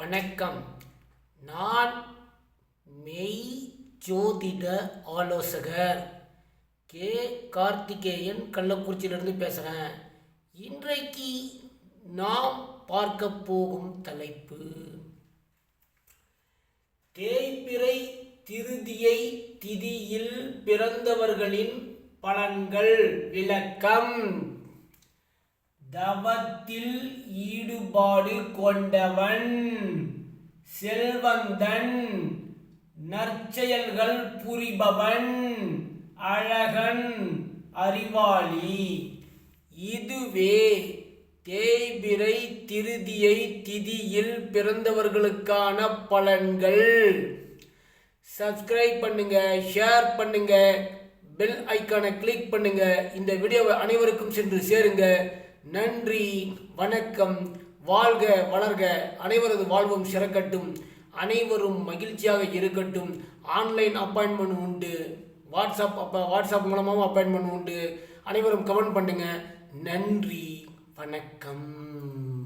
வணக்கம். நான் மெய் ஜோதிட ஆலோசகர். கே. கார்த்திகேயன் கள்ளக்குறிச்சியிலிருந்து பேசுகிறேன் இன்றைக்கு நாம் பார்க்க போகும் தலைப்பு தேய்பிறை திருதியை திதியில் பிறந்தவர்களின் பலன்கள் விளக்கம். தவத்தில் ஈடுபாடு கொண்டவன் செல்வந்தன் நற்செயல்கள் புரிபவன் அழகன் அறிவாளி. இதுவே தேய்பிரை திருதியை திதியில் பிறந்தவர்களுக்கான பலன்கள். சப்ஸ்கிரைப் பண்ணுங்க ஷேர் பண்ணுங்க பெல் ஐக்கானை கிளிக் பண்ணுங்க. இந்த வீடியோவை அனைவருக்கும் சென்று சேருங்க. நன்றி வணக்கம் வாழ்க வளர்க. அனைவரது வாழ்வும் சிறக்கட்டும். அனைவரும் மகிழ்ச்சியாக இருக்கட்டும். ஆன்லைன் அப்பாயின்மெண்ட் உண்டு. வாட்ஸ்அப் அப்போ வாட்ஸ்அப் மூலமாகவும் அப்பாயின்மெண்ட் உண்டு. அனைவரும் கமெண்ட் பண்ணுங்கள் நன்றி வணக்கம்.